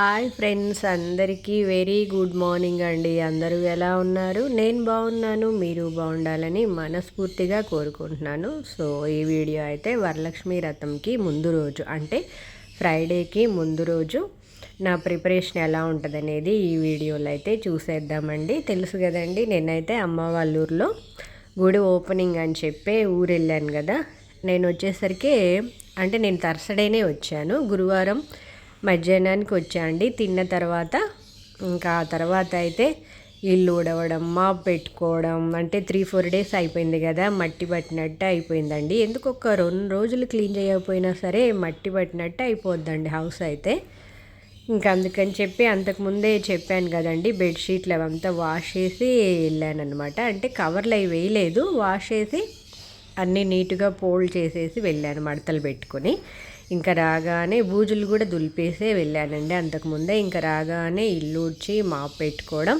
Hi friends అందరికీ very good morning అండి. అందరూ ఎలా ఉన్నారు? నేను బాగున్నాను మీరు బాగుండాలని మనస్ఫూర్తిగా కోరుకుంటున్నాను. సో ఈ వీడియో అయితే వరలక్ష్మి రథంకి ముందు రోజు అంటే ఫ్రైడేకి ముందు రోజు నా ప్రిపరేషన్ ఎలా ఉంటుందనేది ఈ వీడియోలో అయితే చూసేద్దామండి. తెలుసు కదండి నేనైతే అమ్మ వాళ్ళ ఊర్లో గుడి ఓపెనింగ్ అని చెప్పి ఊరు వెళ్ళాను కదా. నేను వచ్చేసరికి అంటే నేను తర్సడేనే వచ్చాను. గురువారం మధ్యాహ్నానికి వచ్చాండి తిన్న తర్వాత ఇంకా ఆ తర్వాత అయితే ఇల్లు ఉడవడం మాప్ పెట్టుకోవడం అంటే త్రీ ఫోర్ డేస్ అయిపోయింది కదా మట్టి పట్టినట్టు అయిపోయిందండి. ఎందుకు ఒక రెండు రోజులు క్లీన్ చేయకపోయినా సరే మట్టి పట్టినట్టు అయిపోద్దండి హౌస్ అయితే. ఇంకా అందుకని చెప్పి అంతకుముందే చెప్పాను కదండి బెడ్షీట్లు అవంతా వాష్ చేసి వెళ్ళాను అనమాట అంటే కవర్లు అవి వేయలేదు వాష్ చేసి అన్నీ నీట్గా పోల్డ్ చేసేసి వెళ్ళాను మడతలు పెట్టుకొని. ఇంకా రాగానే బూజులు కూడా దులిపేసే వెళ్ళానండి అంతకుముందే ఇంకా రాగానే ఇల్లు ఉడ్చి మాప్ పెట్టుకోవడం.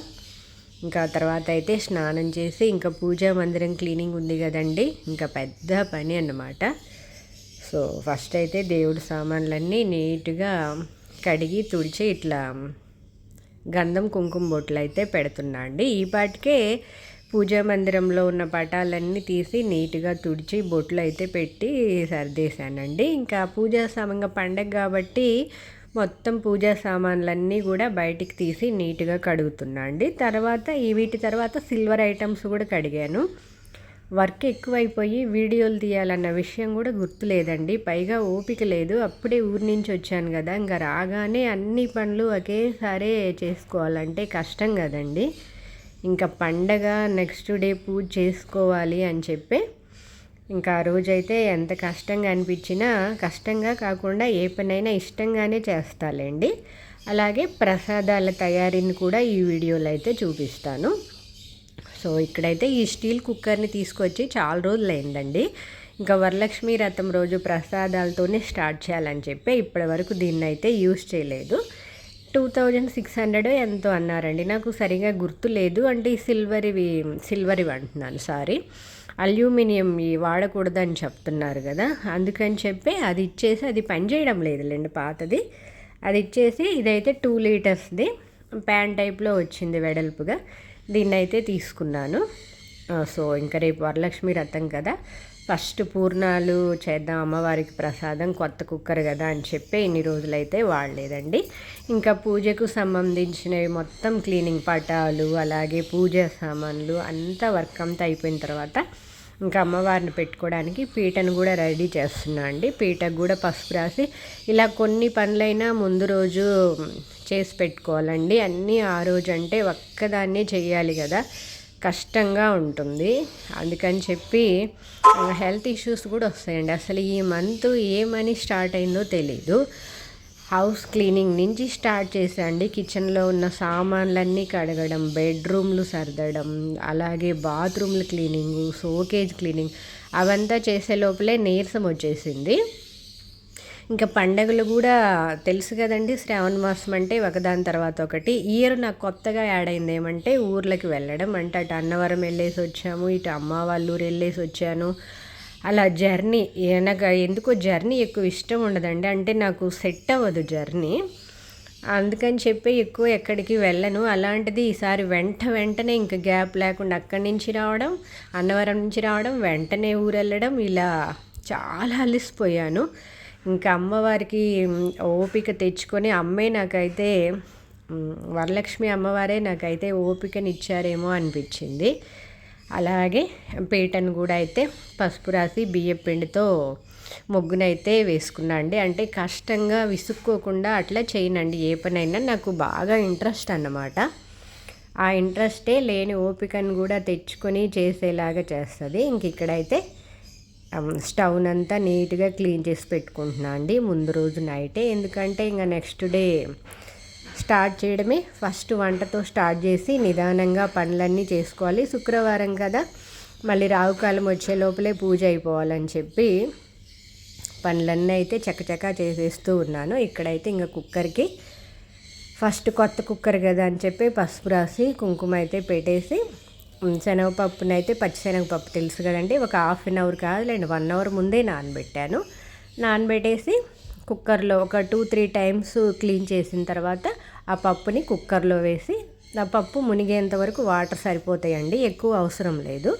ఇంకా తర్వాత అయితే స్నానం చేసి ఇంకా పూజా మందిరం క్లీనింగ్ ఉంది కదండి ఇంకా పెద్ద పని అన్నమాట. సో ఫస్ట్ అయితే దేవుడి సామాన్లన్నీ నీట్గా కడిగి తుడిచి ఇట్లా గంధం కుంకుమ బొట్లు అయితే పెడుతున్నా అండి. ఈ పాటికే పూజా మందిరంలో ఉన్న పటాలన్నీ తీసి నీట్గా తుడిచి బొట్లు అయితే పెట్టి సర్దేశానండి. ఇంకా పూజా సమయంగా పండగ కాబట్టి మొత్తం పూజా సామాన్లన్నీ కూడా బయటికి తీసి నీట్గా కడుగుతున్నా అండి. తర్వాత ఈ వీటి తర్వాత సిల్వర్ ఐటమ్స్ కూడా కడిగాను. వర్క్ ఎక్కువైపోయి వీడియోలు తీయాలన్న విషయం కూడా గుర్తులేదండి పైగా ఓపిక లేదు. అప్పుడే ఊరి నుంచి వచ్చాను కదా. ఇంకా రాగానే అన్ని పనులు ఒకేసారి చేసుకోవాలంటే కష్టం కదండి. ఇంకా పండగ నెక్స్ట్ డే పూజ చేసుకోవాలి అని చెప్పి ఇంకా ఆ రోజైతే ఎంత కష్టంగా అనిపించినా కష్టంగా కాకుండా ఏ పనైనా ఇష్టంగానే చేస్తాలేండి. అలాగే ప్రసాదాల తయారీని కూడా ఈ వీడియోలో అయితే చూపిస్తాను. సో ఇక్కడైతే ఈ స్టీల్ కుక్కర్ని తీసుకొచ్చి చాలా రోజులు అయిందండి ఇంకా వరలక్ష్మి రథం రోజు ప్రసాదాలతోనే స్టార్ట్ చేయాలని చెప్పి ఇప్పటి వరకు దీన్ని అయితే యూస్ చేయలేదు. టూ థౌజండ్ సిక్స్ హండ్రెడ్ ఎంతో అన్నారండి. నాకు సరిగా గుర్తు లేదు. అంటే ఈ సిల్వర్ ఇవి సిల్వర్ ఇవి అంటున్నాను సారీ. అల్యూమినియం వాడకూడదని చెప్తున్నారు కదా. అందుకని చెప్పి అది ఇచ్చేసి అది పనిచేయడం లేదులేండి పాతది. అది ఇచ్చేసి ఇదైతే టూ లీటర్స్ది. ప్యాన్ టైప్లో వచ్చింది వెడల్పుగా. దీన్ని అయితే తీసుకున్నాను సో ఇంకా రేపు వరలక్ష్మి రథం కదా. ఫస్ట్ పూర్ణాలు చేద్దాం అమ్మవారికి ప్రసాదం కొత్త కుక్కర్ కదా అని చెప్పి ఇన్ని రోజులైతే వాడలేదండి. ఇంకా పూజకు సంబంధించినవి మొత్తం క్లీనింగ్ పటాలు అలాగే పూజ సామాన్లు అంతా వర్క్ అంతా అయిపోయిన తర్వాత ఇంకా అమ్మవారిని పెట్టుకోవడానికి పీటను కూడా రెడీ చేస్తున్నా అండి. పీటకు కూడా పసుపు రాసి ఇలా కొన్ని పనులైనా ముందు రోజు చేసి పెట్టుకోవాలండి. అన్నీ ఆ రోజు అంటే ఒక్కదాన్నే చేయాలి కదా. కష్టంగా ఉంటుంది. అందుకని చెప్పి హెల్త్ ఇష్యూస్ కూడా వస్తాయండి. అసలు ఈ మంత్ ఏమని స్టార్ట్ అయిందో తెలీదు. హౌస్ క్లీనింగ్ నుంచి స్టార్ట్ చేసండి కిచెన్లో ఉన్న సామాన్లన్నీ కడగడం బెడ్రూమ్లు సర్దడం అలాగే బాత్రూమ్లు క్లీనింగు సోకేజ్ క్లీనింగ్ అవంతా చేసే లోపలే నీరసం వచ్చేసింది. ఇంకా పండగలు కూడా తెలుసు కదండి. శ్రావణ మాసం అంటే ఒకదాని తర్వాత ఒకటి. ఇయర్ నాకు కొత్తగా యాడ్ అయింది ఏమంటే ఊర్లకి వెళ్ళడం అంటే అటు అన్నవరం వెళ్ళేసి వచ్చాము ఇటు అమ్మ వాళ్ళ ఊరు వెళ్ళేసి వచ్చాను. అలా జర్నీ నాకు ఎందుకో జర్నీ ఎక్కువ ఇష్టం ఉండదండి. అంటే నాకు సెట్ అవ్వదు జర్నీ. అందుకని చెప్పి ఎక్కువ ఎక్కడికి వెళ్ళను. అలాంటిది ఈసారి వెంట వెంటనే ఇంకా గ్యాప్ లేకుండా అక్కడి నుంచి రావడం అన్నవరం నుంచి రావడం వెంటనే ఊరు వెళ్ళడం ఇలా చాలా అలిసిపోయాను. ఇంకా అమ్మవారికి ఓపిక తెచ్చుకొని అమ్మే నాకైతే వరలక్ష్మి అమ్మవారే నాకైతే ఓపికని ఇచ్చారేమో అనిపించింది. అలాగే పీటను కూడా అయితే పసుపు రాసి బియ్యం పిండితో ముగ్గునైతే వేసుకున్నా అండి. అంటే కష్టంగా విసుక్కోకుండా అట్లా చేయనండి. ఏ పనైనా నాకు బాగా ఇంట్రెస్ట్ అన్నమాట. ఆ ఇంట్రెస్టే లేని ఓపికను కూడా తెచ్చుకొని చేసేలాగా చేస్తుంది. ఇంక ఇక్కడైతే స్టవ్ అంతా నీట్గా క్లీన్ చేసి పెట్టుకుంటున్నా అండి. ముందు రోజు నైటే. ఎందుకంటే ఇంకా నెక్స్ట్ డే స్టార్ట్ చేయడమే. ఫస్ట్ వంటతో స్టార్ట్ చేసి నిదానంగా పనులన్నీ చేసుకోవాలి. శుక్రవారం కదా. మళ్ళీ రావుకాలం వచ్చే లోపలే పూజ అయిపోవాలని చెప్పి పనులన్నీ అయితే చకచకా చేసేస్తూ ఉన్నాను. ఇక్కడైతే ఇంకా కుక్కర్కి ఫస్ట్ కొత్త కుక్కర్ కదా అని చెప్పి పసుపు రాసి కుంకుమ అయితే పెట్టేసి శనగపప్పునైతే పచ్చిశనగపప్పు తెలుసు కదండి. ఒక హాఫ్ అన్ అవర్ కాదులేండి వన్ అవర్ ముందే నానబెట్టాను. నానబెట్టేసి కుక్కర్లో ఒక టూ త్రీ టైమ్స్ క్లీన్ చేసిన తర్వాత ఆ పప్పుని కుక్కర్లో వేసి ఆ పప్పు మునిగేంత వరకు వాటర్ సరిపోతాయండి ఎక్కువ అవసరం లేదు.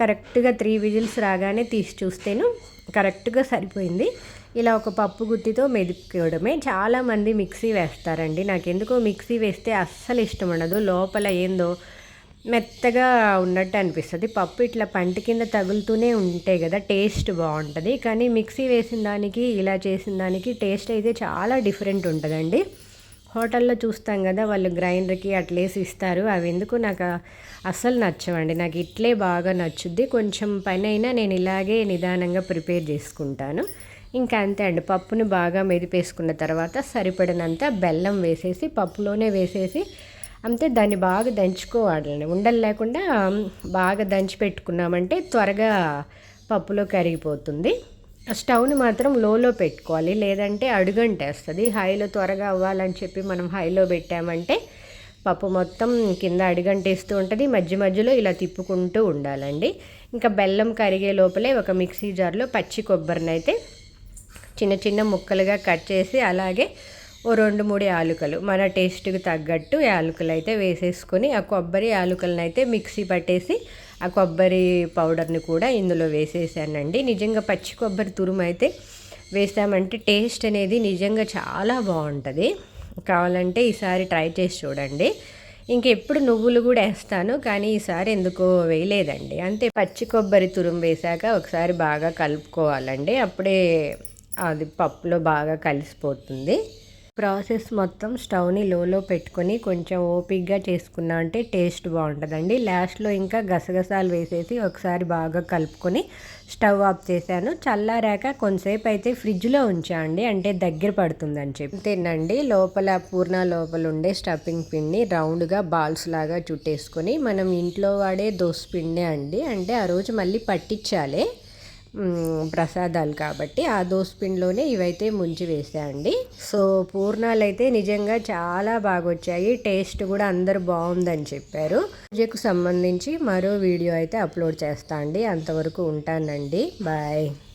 కరెక్ట్గా త్రీ విజిల్స్ రాగానే తీసి చూస్తేను కరెక్ట్గా సరిపోయింది. ఇలా ఒక పప్పు గుత్తితో మెదుపుకోవడమే. చాలామంది మిక్సీ వేస్తారండి. నాకు ఎందుకో మిక్సీ వేస్తే అస్సలు ఇష్టం ఉండదు. లోపల ఏందో మెత్తగా ఉన్నట్టు అనిపిస్తుంది. పప్పు ఇట్లా పంట కింద తగులుతూనే ఉంటాయి కదా టేస్ట్ బాగుంటుంది. కానీ మిక్సీ వేసిన దానికి ఇలా చేసిన దానికి టేస్ట్ అయితే చాలా డిఫరెంట్ ఉంటుందండి. హోటల్లో చూస్తాం కదా వాళ్ళు గ్రైండర్కి అట్లేసి ఇస్తారు. అవి ఎందుకు నాకు అస్సలు నచ్చవండి. నాకు ఇట్లే బాగా నచ్చుద్ది. కొంచెం పని అయినా నేను ఇలాగే నిదానంగా ప్రిపేర్ చేసుకుంటాను. ఇంకా అంతే అండి. పప్పుని బాగా మెదిపేసుకున్న తర్వాత సరిపడినంత బెల్లం వేసేసి పప్పులోనే వేసేసి అంతే దాన్ని బాగా దంచుకోవాలండి ఉండలు లేకుండా బాగా దంచి పెట్టుకున్నామంటే త్వరగా పప్పులో కరిగిపోతుంది. స్టవ్ని మాత్రం లోలో పెట్టుకోవాలి. లేదంటే అడుగంటేస్తుంది. హైలో త్వరగా అవ్వాలని చెప్పి మనం హైలో పెట్టామంటే పప్పు మొత్తం కింద అడుగంటేస్తూ ఉంటుంది. మధ్య మధ్యలో ఇలా తిప్పుకుంటూ ఉండాలండి. ఇంకా బెల్లం కరిగే లోపలే ఒక మిక్సీ జార్లో పచ్చి కొబ్బరిని అయితే చిన్న చిన్న ముక్కలుగా కట్ చేసి అలాగే ఓ రెండు మూడు యాలుకలు. మన టేస్ట్కి తగ్గట్టు యాలుకలు అయితే వేసేసుకొని ఆ కొబ్బరి యాలుకలను అయితే మిక్సీ పట్టేసి ఆ కొబ్బరి పౌడర్ని కూడా ఇందులో వేసేసానండి. నిజంగా పచ్చి కొబ్బరి తురుము అయితే వేసామంటే టేస్ట్ అనేది నిజంగా చాలా బాగుంటుంది. కావాలంటే ఈసారి ట్రై చేసి చూడండి. ఇంకెప్పుడు నువ్వులు కూడా వేస్తాను కానీ ఈసారి ఎందుకో వేయలేదండి. అంతే పచ్చి కొబ్బరి తురుము వేసాక ఒకసారి బాగా కలుపుకోవాలండి. అప్పుడే అది పప్పులో బాగా కలిసిపోతుంది. ప్రాసెస్ మొత్తం స్టవ్ని లోలో పెట్టుకొని కొంచెం ఓపిక్గా చేసుకున్నా అంటే టేస్ట్ బాగుంటుందండి. లాస్ట్లో ఇంకా గసగసాలు వేసేసి ఒకసారి బాగా కలుపుకొని స్టవ్ ఆఫ్ చేశాను. చల్లారాక కొంతసేపు అయితే ఫ్రిడ్జ్లో ఉంచా అండి. అంటే దగ్గర పడుతుందని చెప్పి. తినండి లోపల పూర్ణ లోపల ఉండే స్టఫింగ్ పిండిని రౌండ్గా బాల్స్ లాగా చుట్టేసుకొని మనం ఇంట్లో వాడే దోశ పిండి అండి. అంటే ఆ రోజు మళ్ళీ పట్టించాలి. ప్రసాదాలు కాబట్టి ఆ దోసపిండిలోనే ఇవైతే ముంచి వేసాయండి సో పూర్ణాలు అయితే నిజంగా చాలా బాగా వచ్చాయి టేస్ట్ కూడా అందరు బాగుందని చెప్పారు. పూజకు సంబంధించి మరో వీడియో అయితే అప్లోడ్ చేస్తా అండి. అంతవరకు ఉంటానండి. బాయ్.